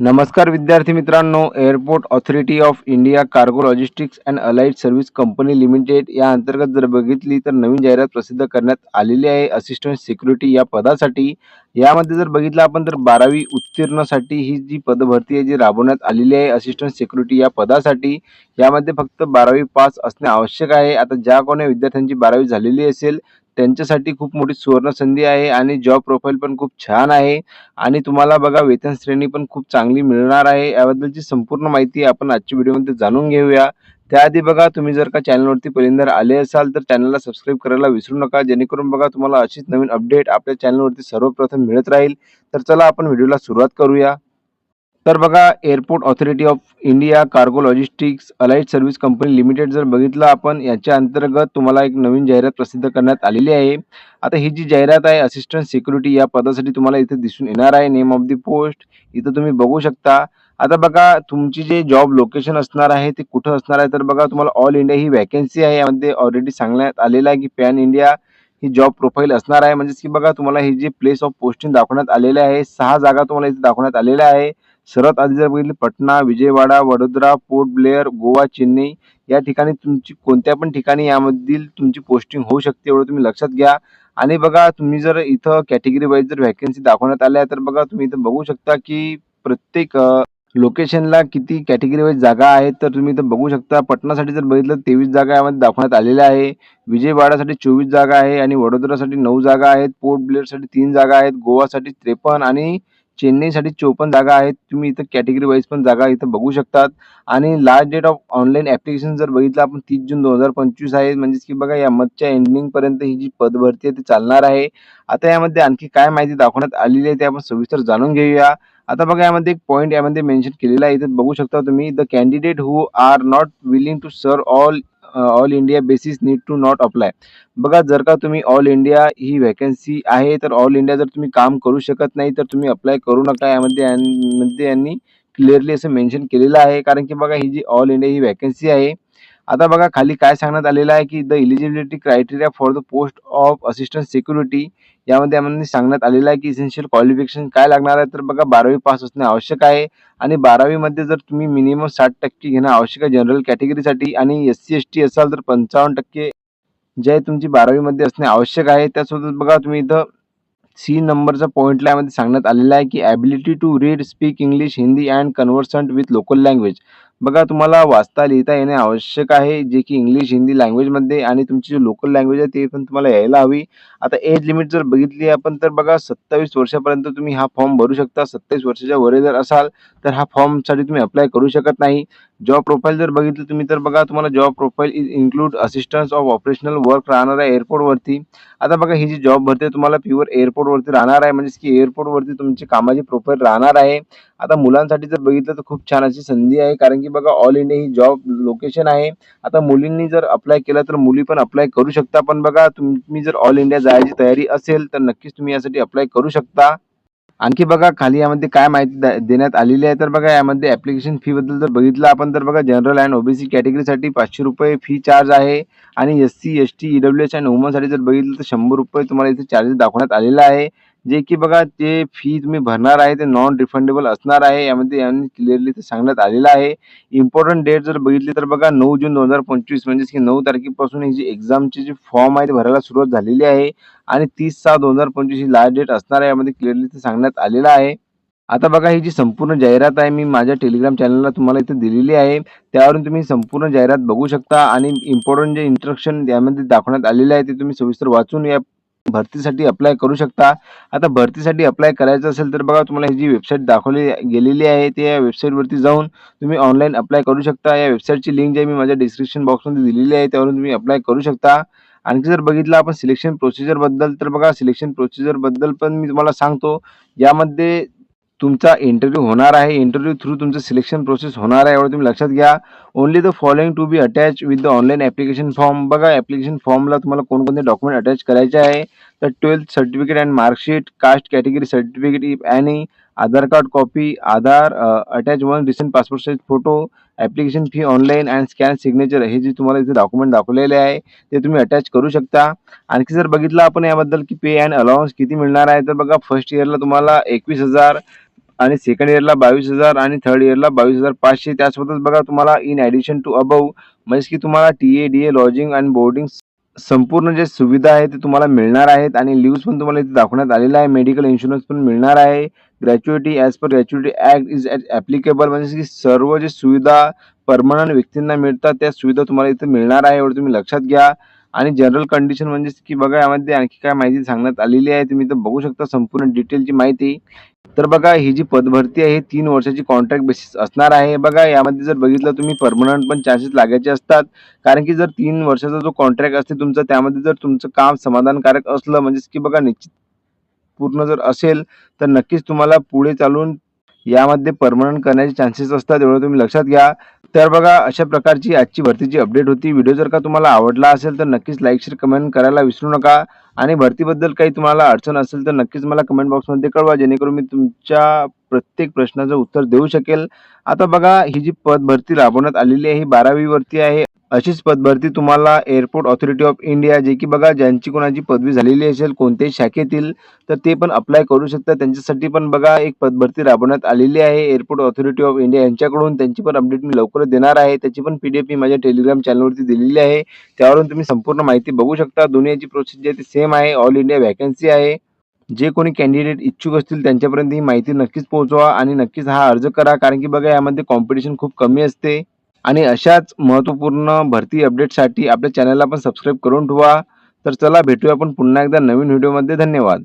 नमस्कार विद्यार्थी मित्रांनो Airport Authority of India cargo logistics and allied service company limited या अंतर्गत जर बघितली तर नवीन जाहिरात प्रसिद्ध करण्यात आलेली आहे. असिस्टंट सिक्युरिटी या पदासाठी. यामध्ये जर बघितलं आपण तर बारावी उत्तीर्णासाठी ही जी पदभरती आहे जी राबवण्यात आलेली आहे असिस्टंट सिक्युरिटी या पदासाठी. यामध्ये फक्त बारावी पास असणे आवश्यक आहे. आता ज्या कोणी विद्यार्थ्यांची बारावी झालेली असेल त्यांच्यासाठी खूप मोठी सुवर्णसंधी आहे आणि जॉब प्रोफाईल पण खूप छान आहे. आणि तुम्हाला बघा वेतन श्रेणी पण खूप चांगली मिळणार आहे. याबद्दलची संपूर्ण माहिती आपण आजच्या व्हिडिओमध्ये जाणून घेऊया. त्याआधी बघा तुम्ही जर का चॅनलवरती पहिल्यांदा आले असाल तर चॅनलला सबस्क्राईब करायला विसरू नका. जेणेकरून बघा तुम्हाला अशीच नवीन अपडेट आपल्या चॅनलवरती सर्वप्रथम मिळत राहील. तर चला आपण व्हिडिओला सुरुवात करूया. तर बघा Airport Authority of India cargo logistics allied service company limited जर बघितलं आपण याच्या अंतर्गत तुम्हाला एक नवीन जाहिरात प्रसिद्ध करण्यात आलेली आहे. आता ही जी जाहिरात आहे असिस्टंट सिक्युरिटी या पदासाठी तुम्हाला इथे दिसून येणार आहे. नेम ऑफ दी पोस्ट इथं तुम्ही बघू शकता. आता बघा तुमची जे जॉब लोकेशन असणार आहे ते कुठं असणार आहे? तर बघा तुम्हाला ऑल इंडिया ही वॅकन्सी आहे. यामध्ये ऑलरेडी सांगण्यात आलेलं आहे की पॅन इंडिया ही जॉब प्रोफाईल असणार आहे. म्हणजेच की बघा तुम्हाला ही जी प्लेस ऑफ पोस्टिंग दाखवण्यात आलेले आहे सहा जागा तुम्हाला इथे दाखवण्यात आलेल्या आहे. सर्वात आधी जर बघितलं पटना विजयवाडा वडोदरा पोर्ट ब्लेअर गोवा चेन्नई या ठिकाणी तुमची कोणत्या पण ठिकाणी यामधील तुमची पोस्टिंग होऊ शकते एवढं तुम्ही लक्षात घ्या. आणि बघा तुम्ही जर इथं कॅटेगरी वाईज जर व्हॅकन्सी दाखवण्यात आल्या तर बघा तुम्ही इथं बघू शकता की प्रत्येक लोकेशनला किती कॅटेगरी वाईज जागा आहेत तर तुम्ही इथं बघू शकता. पटनासाठी जर बघितलं तेवीस जागा यामध्ये दाखवण्यात आलेल्या आहे. विजयवाडासाठी चोवीस जागा आहे आणि वडोदरासाठी नऊ जागा आहेत. पोर्ट ब्लेअरसाठी तीन जागा आहेत. गोवासाठी त्रेपन्न आणि चेन्नईसाठी चोपन्न जागा आहेत. तुम्ही इथं कॅटेगरी वाईज पण जागा इथं बघू शकतात. आणि last date of online application जर बघितलं आपण तीस जून दोन हजार पंचवीस आहे. म्हणजेच की बघा या मधच्या एंडिंगपर्यंत ही जी पदभरती आहे ती चालणार आहे. आता यामध्ये आणखी काय माहिती दाखवण्यात आलेली आहे ते आपण सविस्तर जाणून घेऊया. आता बघा यामध्ये एक पॉईंट यामध्ये मेन्शन केलेला आहे. इथे बघू शकता तुम्ही the candidate who are not willing to serve all all India basis need to not apply बघा जर का तुम्ही ऑल इंडिया ही व्हॅकन्सी आहे तर ऑल इंडिया जर तुम्ही काम करू शकत नाही तर तुम्ही अप्लाय करू नका. यामध्ये मध्ये यांनी क्लिअरली असं मेन्शन केलेलं आहे. कारण की बघा ही जी ऑल इंडिया ही वॅकन्सी आहे आता बघा खाली काय सांगण्यात आलेलं आहे की the eligibility criteria for the post of assistant security यामध्ये आम्हाला सांगण्यात आलेलं आहे की इसेन्शियल क्वालिफिकेशन काय लागणार आहे. तर बघा बारावी पास असणे आवश्यक आहे आणि बारावीमध्ये जर तुम्ही मिनिमम साठ टक्के घेणं आवश्यक आहे जनरल कॅटेगरीसाठी आणि एस सी एस टी असाल तर पंचावन्न टक्के जे तुमची बारावीमध्ये असणे आवश्यक आहे. त्यासोबत बघा तुम्ही इथं सी नंबरचा पॉईंटला यामध्ये सांगण्यात आलेला आहे की ability to read speak English Hindi and conversant with local language बघा तुम्हाला वाचता लिहिता येणे आवश्यक आहे जे की इंग्लिश हिंदी लँग्वेजमध्ये आणि तुमची जी लोकल लँग्वेज आहे ते पण तुम्हाला यायला हवी. आता एज लिमिट जर बघितली आपण तर बघा सत्तावीस वर्षापर्यंत तुम्ही हा फॉर्म भरू शकता. सत्तावीस वर्षाच्या वर जर असाल तर हा फॉर्मसाठी तुम्ही अप्लाय करू शकत नाही. जॉब प्रोफाईल जर बघितलं तुम्ही तर बघा तुम्हाला job profile is include assistance of operational work राहणार आहे एअरपोर्टवरती आता बघा ही जी जॉब भरते तुम्हाला प्युअर एअरपोर्टवरती राहणार आहे. म्हणजेच की एअरपोर्टवरती तुमची कामाची प्रोफाईल राहणार आहे. आता मुलांसाठी जर बघितलं तर खूप छान अशी संधी आहे. कारण की बघा ऑल इंडिया ही जॉब लोकेशन आहे. आता मुलींनी जर अप्लाय केलं तर मुली पण अप्लाय करू शकता. पण बघा तुम्ही जर ऑल इंडिया जायची तयारी असेल तर नक्कीच तुम्ही यासाठी अप्लाय करू शकता. आणखी बघा खाली यामध्ये काय माहिती देण्यात आलेली आहे? तर बघा यामध्ये ऍप्लिकेशन फी बद्दल जर बघितलं आपण तर बघा जनरल अँड ओबीसी कॅटेगरीसाठी पाचशे रुपये फी चार्ज आहे. आणि S C S T EW S and वुमनसाठी जर बघितलं तर शंभर रुपये तुम्हाला इथे चार्जेस दाखवण्यात आलेला आहे. जे की बघा ते फी तुम्ही भरणार आहे ते नॉन रिफंडेबल असणार आहे. यामध्ये यांनी क्लिअरली ते सांगण्यात आलेलं आहे. इम्पॉर्टंट डेट जर बघितली तर बघा नऊ जून दोन हजार पंचवीस म्हणजेच की नऊ तारखेपासून ही जी एक्झामची जी फॉर्म आहे ते भरायला सुरुवात झालेली आहे. आणि तीस सहा दोन हजार पंचवीस ही लास्ट डेट असणार आहे यामध्ये क्लिअरली ते सांगण्यात आलेलं आहे. आता बघा ही जी संपूर्ण जाहिरात आहे मी माझ्या टेलिग्राम चॅनलला तुम्हाला इथे दिलेली आहे. त्यावरून तुम्ही संपूर्ण जाहिरात बघू शकता. आणि इम्पॉर्टंट जे इंस्ट्रक्शन यामध्ये दाखवण्यात आलेले आहे ते तुम्ही सविस्तर वाचून या. भरतीसाठी अप्लाय करू शकता. आता भरतीसाठी अप्लाय करायचं असेल तर बघा तुम्हाला ही जी वेबसाईट दाखवली गेलेली आहे ते या वेबसाईटवरती जाऊन तुम्ही ऑनलाईन अप्लाय करू शकता. या वेबसाईटची लिंक जी मी माझ्या डिस्क्रिप्शन बॉक्समध्ये दिलेली आहे त्यावरून तुम्ही अप्लाय करू शकता. आणखी जर बघितलं आपण सिलेक्शन प्रोसिजरबद्दल तर बघा सिलेक्शन प्रोसिजरबद्दल पण मी तुम्हाला सांगतो. यामध्ये तुमचा इंटरव्ह्यू होणार आहे. इंटरव्ह्यू थ्रू तुमचं सिलेक्शन प्रोसेस होणार आहे. एवढं तुम्ही लक्षात घ्या. Only the following to be attach with the online application form बघा ॲप्लिकेशन फॉर्मला तुम्हाला कोणकोणते डॉक्युमेंट अटॅच करायचे आहे. तर twelfth certificate and marksheet caste category certificate आणि Aadhaar card copy Aadhaar attach one recent passport size photo application fee online and scan signature हे जे तुम्हाला इथे डॉक्युमेंट दाखवलेले आहे ते तुम्ही अटॅच करू शकता. आणखी जर बघितलं आपण याबद्दल की पे अँड अलाउन्स किती मिळणार आहे तर बघा फर्स्ट इयरला तुम्हाला एकवीस हजार आणि सेकंड इयरला बावीस हजार आणि थर्ड इयरला बावीस हजार पाचशे. त्यासोबतच बघा तुम्हाला इन ॲडिशन टू अबव म्हणजे की तुम्हाला T A D A lodging आणि बोर्डिंग संपूर्ण जे सुविधा आहे ते तुम्हाला मिळणार आहेत. आणि लिव्ज पण तुम्हाला इथे दाखवण्यात आलेला आहे. मेडिकल इन्शुरन्स पण मिळणार आहे. Gratuity as per gratuity act is applicable म्हणजे की सर्व जे सुविधा परमनंट व्यक्तींना मिळतात त्या सुविधा तुम्हाला इथे मिळणार आहे. एवढं तुम्ही लक्षात घ्या. आणि जनरल कंडिशन म्हणजे की बघा यामध्ये आणखी काय माहिती सांगण्यात आलेली आहे तुम्ही तर बघू शकता संपूर्ण डिटेलची माहिती. तर बघा ही जी पदभरती आहे तीन वर्षाची कॉन्ट्रॅक्ट बेसिस असणार आहे. बघा यामध्ये जर बघितलं तुम्ही परमनंट पण चान्सेस लागायचे असतात. कारण की जर तीन वर्षाचा जो कॉन्ट्रॅक्ट असते तुमचा त्यामध्ये जर तुमचं काम समाधानकारक असलं म्हणजेच की बघा निश्चित पूर्ण जर असेल तर नक्कीच तुम्हाला पुढे चालून यामध्ये परमनंट करण्याचे चान्सेस असतात एवढं तुम्ही लक्षात घ्या. तर बघा अशा प्रकारची आजची भरतीची अपडेट होती. व्हिडिओ जर का तुम्हाला आवडला असेल तर नक्कीच लाईक शेअर कमेंट करायला विसरू नका. आणि भरतीबद्दल काही तुम्हाला अडचण असेल तर नक्कीच मला कमेंट बॉक्समध्ये कळवा. जेणेकरून मी तुमच्या प्रत्येक प्रश्नाचं उत्तर देऊ शकेल. आता बघा ही जी पद भरती राबवण्यात आलेली आहे ही बारावीवरती आहे. अशीच पदभरती तुम्हाला एअरपोर्ट ऑथॉरिटी ऑफ इंडिया जे की बघा ज्यांची कोणाची पदवी झालेली असेल कोणत्याही शाखेतील तर ते पण अप्लाय करू शकतात. त्यांच्यासाठी पण बघा एक पदभरती राबवण्यात आलेली आहे एअरपोर्ट ऑथॉरिटी ऑफ इंडिया यांच्याकडून. त्यांची पण अपडेट मी लवकरच देणार आहे. त्याची पण पी डी एफ मी माझ्या टेलिग्राम चॅनलवरती दिलेली आहे. त्यावरून तुम्ही संपूर्ण माहिती बघू शकता. दुनियाची प्रोसेस जी आहे ती सेम आहे. ऑल इंडिया व्हॅकन्सी आहे. जे कोणी कॅन्डिडेट इच्छुक असतील त्यांच्यापर्यंत ही माहिती नक्कीच पोहोचवा आणि नक्कीच हा अर्ज करा. कारण की बघा यामध्ये कॉम्पिटिशन खूप कमी असते. आणि अशाच महत्त्वपूर्ण भरती अपडेटसाठी आपल्या चॅनलला पण सबस्क्राईब करून ठेवा. तर चला भेटूया आपण पुन्हा एकदा नवीन व्हिडिओमध्ये धन्यवाद.